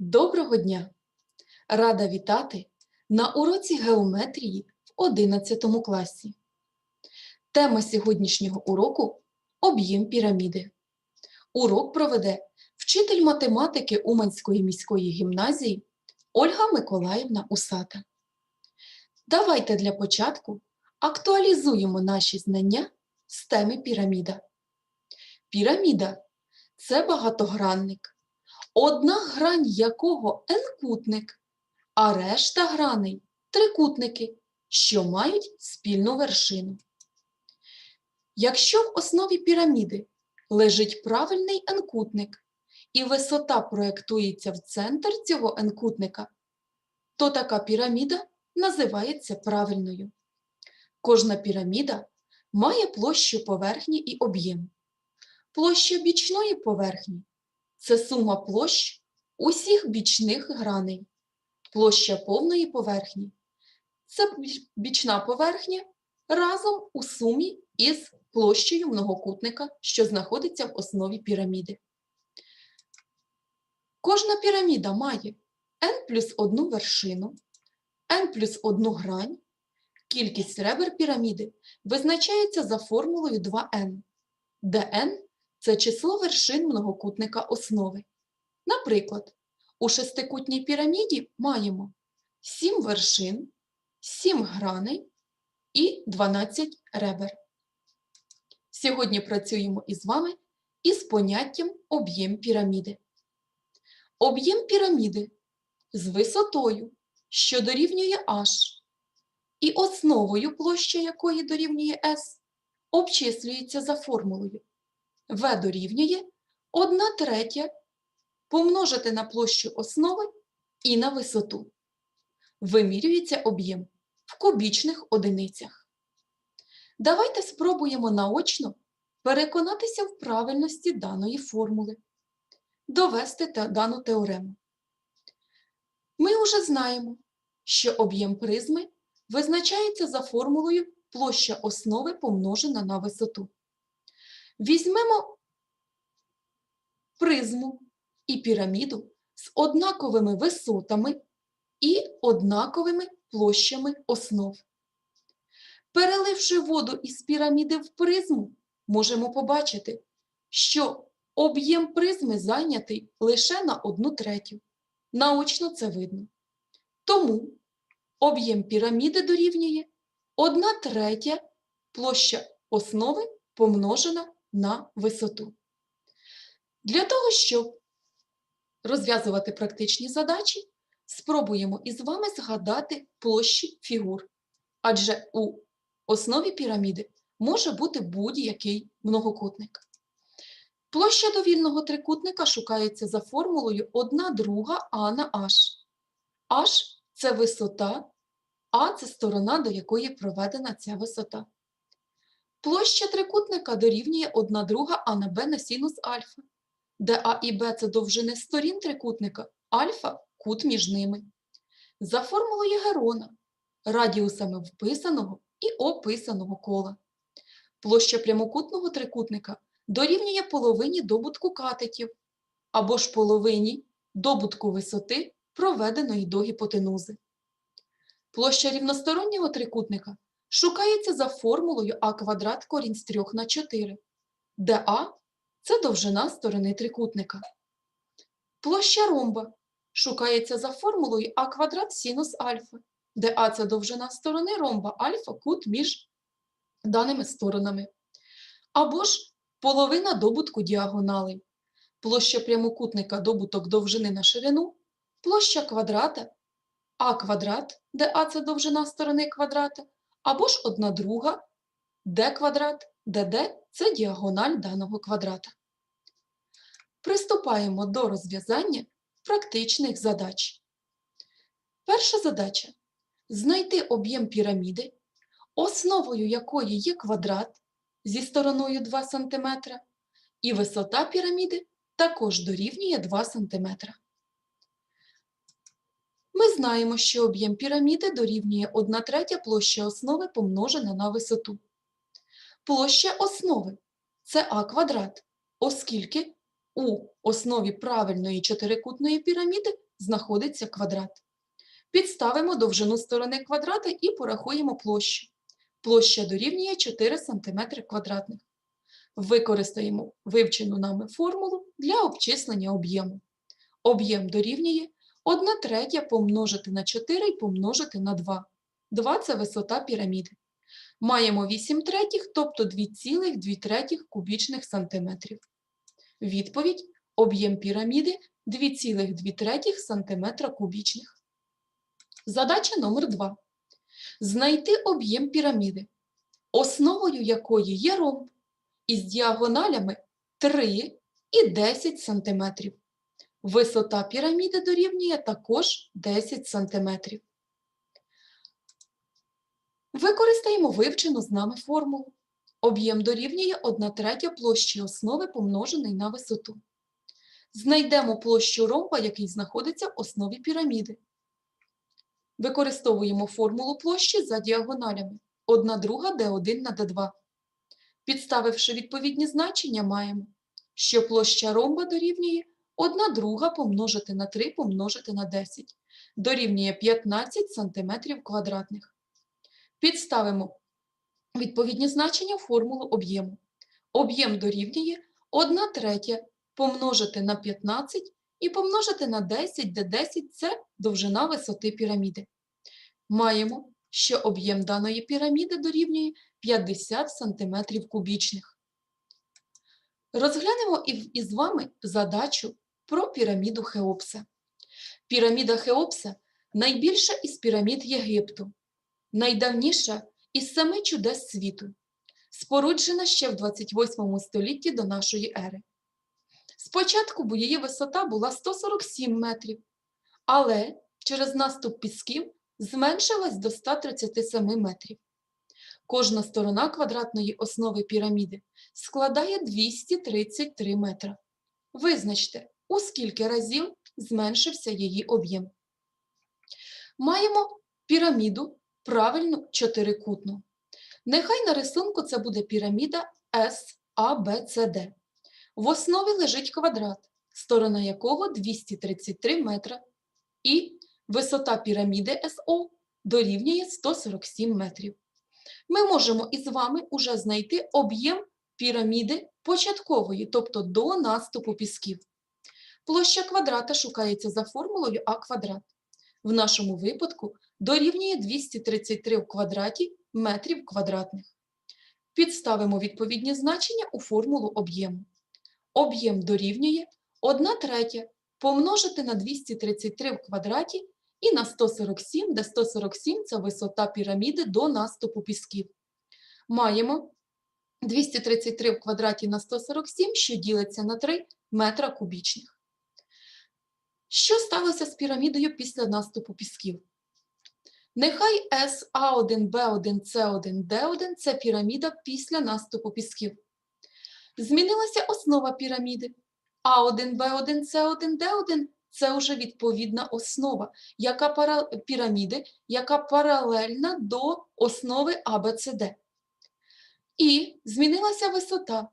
Доброго дня! Рада вітати на уроці геометрії в 11 класі. Тема сьогоднішнього уроку об'єм піраміди. Урок проведе вчитель математики Уманської міської гімназії Ольга Миколаївна Усата. Давайте для початку актуалізуємо наші знання з теми піраміда. Піраміда це багатогранник одна грань якого n-кутник, а решта граней трикутники, що мають спільну вершину. Якщо в основі піраміди лежить правильний n-кутник і висота проєктується в центр цього n-кутника, то така піраміда називається правильною. Кожна піраміда має площу поверхні і об'єм. Площа бічної поверхні це сума площ усіх бічних граней. Площа повної поверхні це бічна поверхня разом у сумі із площею многокутника, що знаходиться в основі піраміди. Кожна піраміда має n плюс одну вершину, n плюс одну грань. Кількість ребер піраміди визначається за формулою 2n, де n це число вершин многокутника основи. Наприклад, у шестикутній піраміді маємо 7 вершин, 7 граней і 12 ребер. Сьогодні працюємо із вами із поняттям об'єм піраміди. Об'єм піраміди з висотою, що дорівнює h, і основою площа якої дорівнює S, обчислюється за формулою v дорівнює 1 третя помножити на площу основи і на висоту. Вимірюється об'єм в кубічних одиницях. Давайте спробуємо наочно переконатися в правильності даної формули, довести дану теорему. Ми вже знаємо, що об'єм призми визначається за формулою площа основи помножена на висоту. Візьмемо призму і піраміду з однаковими висотами і однаковими площами основ. Переливши воду із піраміди в призму, можемо побачити, що об'єм призми зайнятий лише на одну третю. Наочно це видно. Тому об'єм піраміди дорівнює 1 третя площа основи помножена на висоту. Для того, щоб розв'язувати практичні задачі, спробуємо із вами згадати площі фігур. Адже у основі піраміди може бути будь-який многокутник. Площа довільного трикутника шукається за формулою 1 друга а на h. h – це висота, а це сторона, до якої проведена ця висота. Площа трикутника дорівнює 1 друга а на b на синус альфа, де а і Б це довжини сторін трикутника, альфа кут між ними. За формулою Герона, радіусами вписаного і описаного кола. Площа прямокутного трикутника дорівнює половині добутку катетів або ж половині добутку висоти проведеної до гіпотенузи. Площа рівностороннього трикутника шукається за формулою а квадрат корінь з 3 на 4, де а це довжина сторони трикутника. Площа ромба шукається за формулою а квадрат синус альфа, де а це довжина сторони ромба альфа кут між даними сторонами. Або ж половина добутку діагоналей. Площа прямокутника добуток довжини на ширину, площа квадрата а квадрат, де а це довжина сторони квадрата, або ж одна друга d квадрат, dd – це діагональ даного квадрата. Приступаємо до розв'язання практичних задач. Перша задача знайти об'єм піраміди, основою якої є квадрат зі стороною 2 см, і висота піраміди також дорівнює 2 см. Знаємо, що об'єм піраміди дорівнює 1 третя площа основи помножена на висоту. Площа основи це а квадрат, оскільки у основі правильної чотирикутної піраміди знаходиться квадрат. Підставимо довжину сторони квадрата і порахуємо площу. Площа дорівнює 4 см квадратних. Використаємо вивчену нами формулу для обчислення об'єму. Об'єм дорівнює 1 третя помножити на 4 і помножити на 2. 2 – це висота піраміди. Маємо 8 третіх, тобто 2,2 третіх кубічних сантиметрів. Відповідь – об'єм піраміди 2,2 третіх сантиметра кубічних. Задача номер 2. Знайти об'єм піраміди, основою якої є ромб із діагоналями 3 і 10 см. Висота піраміди дорівнює також 10 см. Використаємо вивчену з нами формулу. Об'єм дорівнює 1 третя площі основи помножений на висоту. Знайдемо площу ромба, який знаходиться в основі піраміди. Використовуємо формулу площі за діагоналями 1 друга d1 на d2. Підставивши відповідні значення, маємо, що площа ромба дорівнює 1 друга помножити на 3 помножити на 10, дорівнює 15 см квадратних. Підставимо відповідні значення формулу об'єму. Об'єм дорівнює 1 третя помножити на 15 і помножити на 10, де 10 – це довжина висоти піраміди. Маємо, що об'єм даної піраміди дорівнює 50 см кубічних. Розглянемо із вами задачу про піраміду Хеопса. Піраміда Хеопса найбільша із пірамід Єгипту, найдавніша із семи чудес світу, споруджена ще в 28 столітті до нашої ери. Спочатку її висота була 147 метрів, але через наступ пісків зменшилась до 137 метрів. Кожна сторона квадратної основи піраміди складає 233 метра. Визначте, у скільки разів зменшився її об'єм. Маємо піраміду правильну чотирикутну. Нехай на рисунку це буде піраміда SABCD. В основі лежить квадрат, сторона якого 233 метра, і висота піраміди СО дорівнює 147 метрів. Ми можемо із вами уже знайти об'єм піраміди початкової, тобто до наступу пісків. Площа квадрата шукається за формулою А квадрат. В нашому випадку дорівнює 233 в квадраті метрів квадратних. Підставимо відповідні значення у формулу об'єму. Об'єм дорівнює 1 третя помножити на 233 в квадраті і на 147, де 147 – це висота піраміди до наступу пісків. Маємо 233 в квадраті на 147, що ділиться на 3 метра кубічних. Що сталося з пірамідою після наступу пісків? Нехай SA1, B1, C1, D1 – це піраміда після наступу пісків. Змінилася основа піраміди. А1, Б1, С1, Д1 – це вже відповідна основа яка пара... піраміди, яка паралельна до основи АБЦД. І змінилася висота.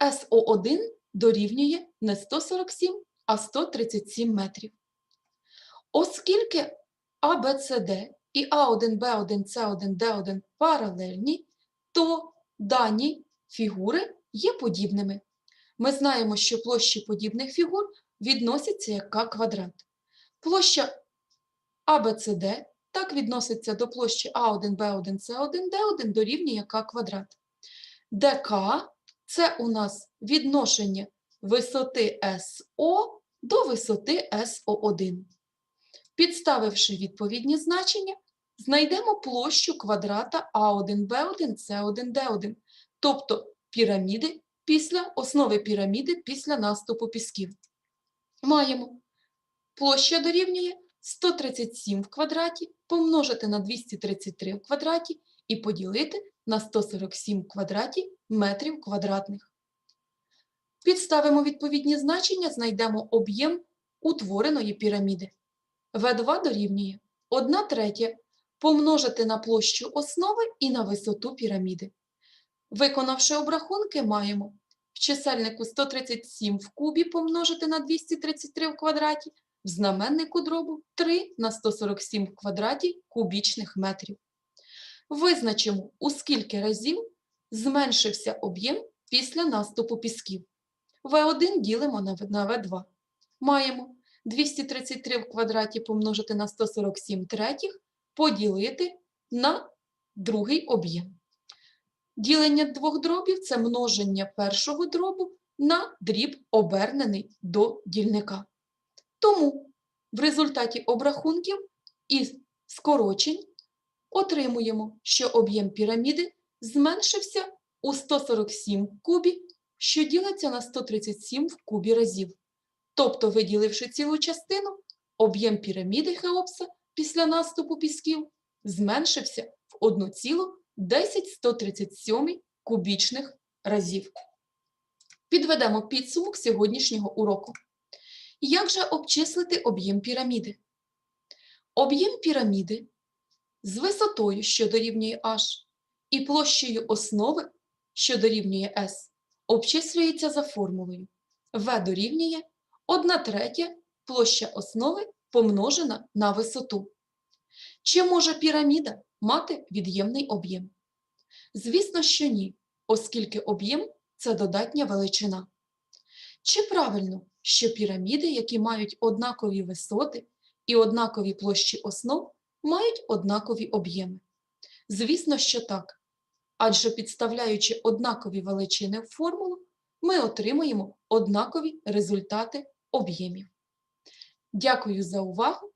СО1 дорівнює не 147, а 137 метрів. Оскільки АБЦД і А1, Б1, С1, Д1 паралельні, то дані фігури є подібними. Ми знаємо, що площі подібних фігур відносяться як К квадрат. Площа АБЦД так відноситься до площі А1, Б1, С1, Д1 дорівнює К квадрат. ДК – це у нас відношення висоти СО до висоти СО1. Підставивши відповідні значення, знайдемо площу квадрата А1, Б1, С1, Д1, тобто піраміди після основи піраміди після наступу пісків. Маємо площа дорівнює 137 в квадраті помножити на 233 в квадраті і поділити на 147 в квадраті метрів квадратних. Підставимо відповідні значення, знайдемо об'єм утвореної піраміди. В2 дорівнює 1 третя помножити на площу основи і на висоту піраміди. Виконавши обрахунки, маємо в чисельнику 137 в кубі помножити на 233 в квадраті в знаменнику дробу 3 на 147 в квадраті кубічних метрів. Визначимо, у скільки разів зменшився об'єм після наступу пісків. В1 ділимо на В- на В2. Маємо 233 в квадраті помножити на 147 третіх поділити на другий об'єм. Ділення двох дробів – це множення першого дробу на дріб, обернений до дільника. Тому в результаті обрахунків і скорочень отримуємо, що об'єм піраміди зменшився у 147 в кубі, що ділиться на 137 в кубі разів. Тобто, виділивши цілу частину, об'єм піраміди Хеопса після наступу пісків зменшився в 1,10137 кубічних разів. Підведемо підсумок сьогоднішнього уроку. Як же обчислити об'єм піраміди? Об'єм піраміди з висотою, що дорівнює h, і площею основи, що дорівнює s, обчислюється за формулою v дорівнює 1 третя площа основи помножена на висоту. Чи може піраміда мати від'ємний об'єм? Звісно, що ні, оскільки об'єм – це додатня величина. Чи правильно, що піраміди, які мають однакові висоти і однакові площі основ, мають однакові об'єми? Звісно, що так. Адже підставляючи однакові величини в формулу, ми отримуємо однакові результати об'ємів. Дякую за увагу